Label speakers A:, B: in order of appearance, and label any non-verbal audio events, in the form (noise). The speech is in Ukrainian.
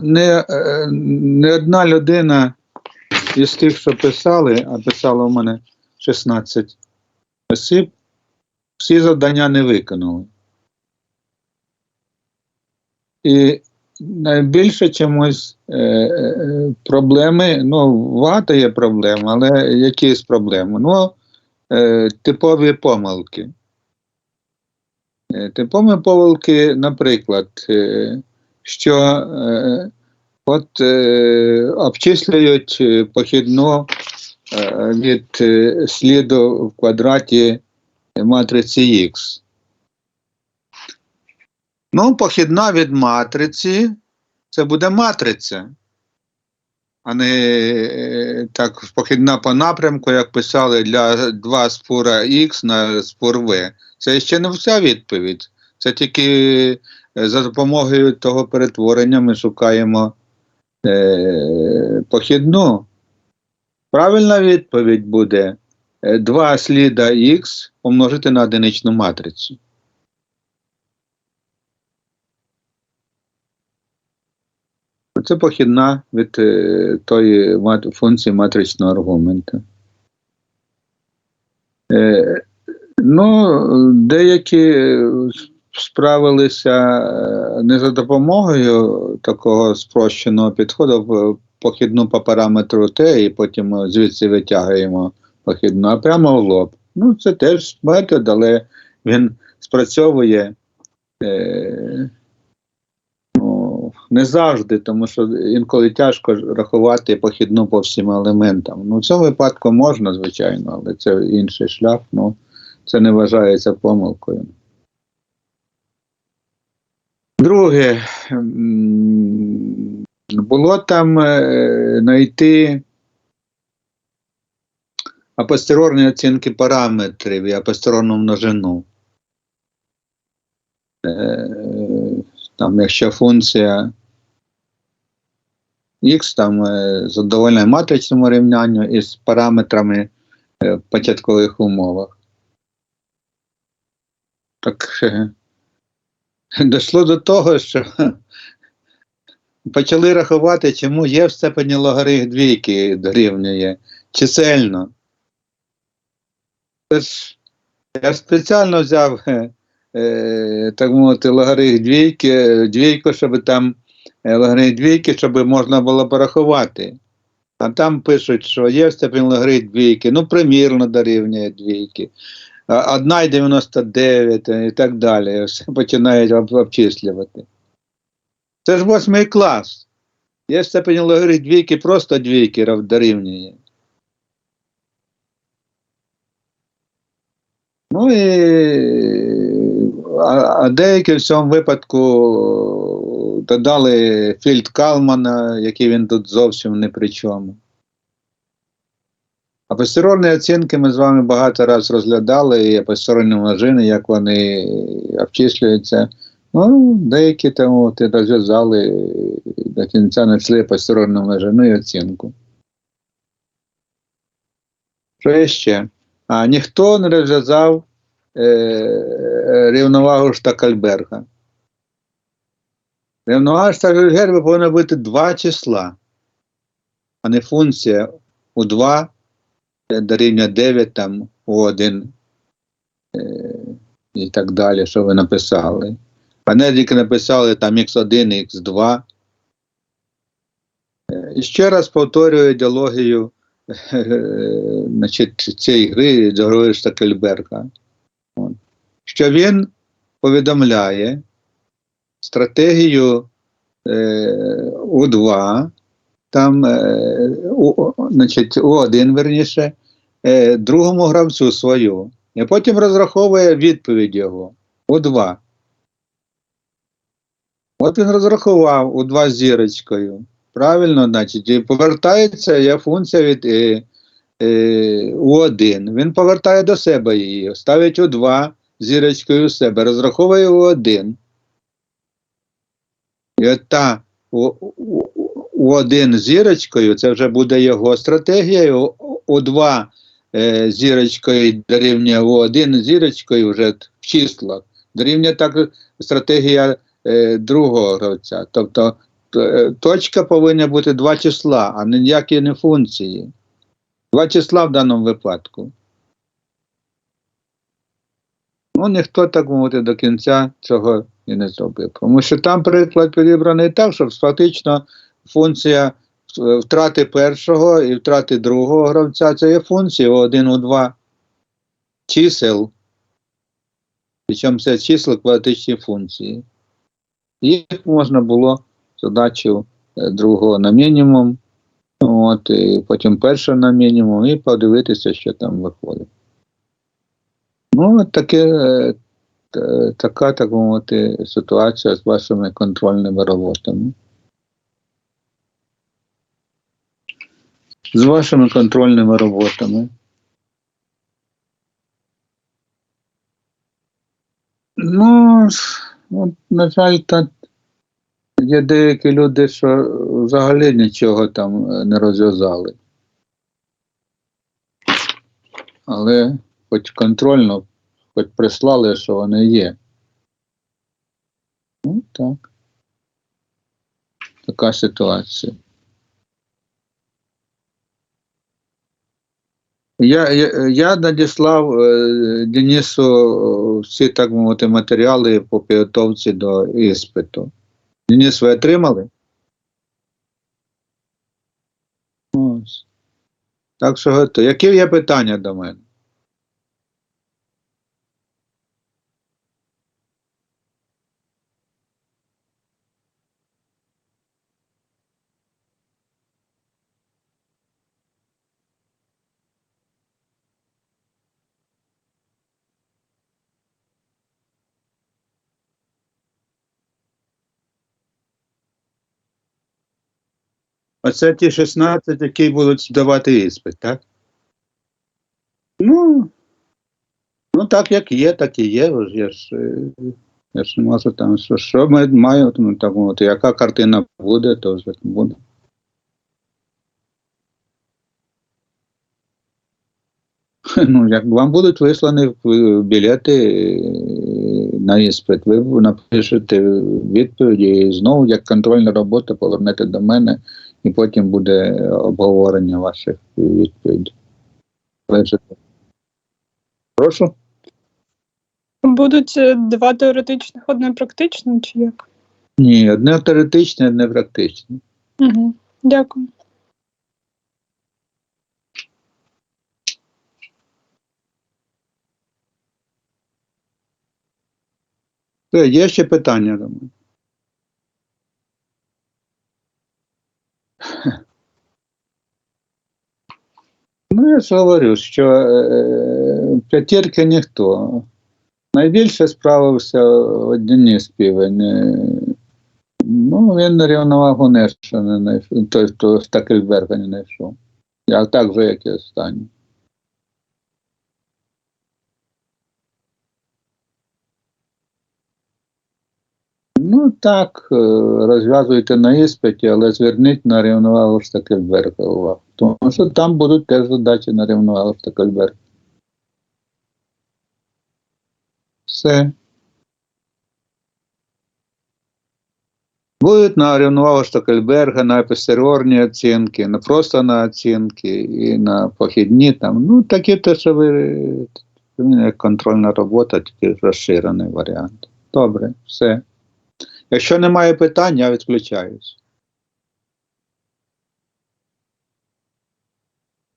A: не, е, не одна людина із тих, що писали, а писало в мене 16 осіб, всі завдання не виконали. І найбільше чомусь е, е, проблеми, ну, багато є проблем, але якісь проблеми? Ну, е, типові помилки. Е, Типові помилки, наприклад, е, що е, от е, обчислюють е, похідну е, від е, сліду в квадраті матриці Х. Ну, похідна від матриці це буде матриця, а не е, так похідна по напрямку, як писали для 2 спора Х на спор В. Це ще не вся відповідь. Це тільки за допомогою того перетворення ми шукаємо е, похідну. Правильна відповідь буде 2 сліда Х помножити на одиничну матрицю. Це похідна від е, тої мат- функції матричного аргумента. Е, ну, деякі е, справилися е, не за допомогою такого спрощеного підходу похідну по параметру Т, і потім звідси витягуємо похідну, а прямо в лоб. Ну, це теж метод, але він спрацьовує. Е, ну, не завжди, тому що інколи тяжко рахувати похідну по всім елементам. Ну, в цьому випадку можна, звичайно, але це інший шлях, ну це не вважається помилкою. Друге, було там е, знайти апостерорні оцінки параметрів і апостерорну множину. Е, там, якщо функція x там е, задовольняє матричному рівнянню із параметрами е, в початкових умовах. Так е, (laughs) дійшло до того, що (laughs) почали рахувати, чому є в степені логарифм двійки дорівнює чисельно. Це ж я спеціально взяв е, е, так мовити, логарифм двійки, двійку, щоб там е, логарифм двійки, щоб можна було порахувати. А там пишуть, що є в степені логарифм двійки, ну, примірно дорівнює двійки. А, 1,99 і так далі. Все починають обчислювати. Це ж восьмий клас. Є в степені логарифм двійки, просто двійки дорівнює. Ну і а, а деякі в цьому випадку додали фільд Калмана, який він тут зовсім не при чому. А постерорні оцінки ми з вами багато раз розглядали, і постерорні множини, як вони обчислюються. Ну, деякі там розв'язали до кінця знайшли постерорну множину і оцінку. Що ще? А ніхто не розв'язав е, рівновагу Штакальберга. Рівновага Штакальберга повинна бути два числа, а не функція у 2 дорівнює 9 там у 1 е, і так далі, що ви написали. А не тільки написали там x1, x2. Е, І ще раз повторюю ідеологію е, значить, цієї гри грою Штакельберга. Що він повідомляє стратегію е, У2, там значить, У1, верніше, е, другому гравцю свою, і потім розраховує відповідь його У2. От він розрахував У2 зірочкою. Правильно, значить, і повертається є функція від е, е, У1. Він повертає до себе її, ставить У2 зірочкою у себе, розраховує У1. І от та у, у, У1 зірочкою, це вже буде його стратегія, У- У2 е, зірочкою дорівнює У1 зірочкою вже в числах. Дорівнює так стратегія е, другого гравця. Тобто е, точка повинна бути два числа, а ніякі не функції. Два числа в даному випадку. Ну, ніхто так мовити до кінця цього і не зробив. Тому що там приклад підібраний так, що фактично функція втрати першого і втрати другого гравця це є функції у 1 у 2 чисел. Причому це числа квадратичні функції. Їх можна було задачу е, другого на мінімум, от, і потім першого на мінімум, і подивитися, що там виходить. Ну, таке, е, така, так мовити, ситуація з вашими контрольними роботами. З вашими контрольними роботами. Ну, от, на жаль, та є деякі люди, що взагалі нічого там е, не розв'язали. Але хоч контрольно, хоч прислали, що вони є. Ну, так. Така ситуація. Я, я, я надіслав е, Денису е, всі, так мовити, матеріали по підготовці до іспиту. Денис, ви отримали? Ось. Так що. Які є питання до мене? Оце ті 16, які будуть здавати іспит, так? Ну, ну так як є, так і є. Я ж, е, я ж можу там, що, що ми маємо, ну, так мовити, яка картина буде, то вже буде. (laughs) Ну, як вам будуть вислані білети е, на іспит, ви напишете відповіді і знову, як контрольна робота, повернете до мене, і потім буде обговорення ваших відповідей. Прошу.
B: Будуть е, два теоретичних, одне практичне, чи як?
A: Ні, одне теоретичне, одне практичне.
B: Угу. Дякую.
A: Є ще питання до Ну, я ж говорю, що е, п'ятірки ніхто. Найбільше справився Денис Півень. Е, Ну, він рівновагу не що не знайшов, той, хто Стакельберга не знайшов. Я так же, як і останній. Ну так, е, розв'язуйте на іспиті, але зверніть на рівновагу Штакельберга увагу. Тому що там будуть теж задачі на рівновагу Штакельберга. Все. Будуть на рівновагу Штокельберга, на постеріорні оцінки, не просто на оцінки і на похідні там. Ну, такі те, що ви контрольна робота, тільки розширений варіант. Добре, все. Якщо немає питань, я відключаюсь.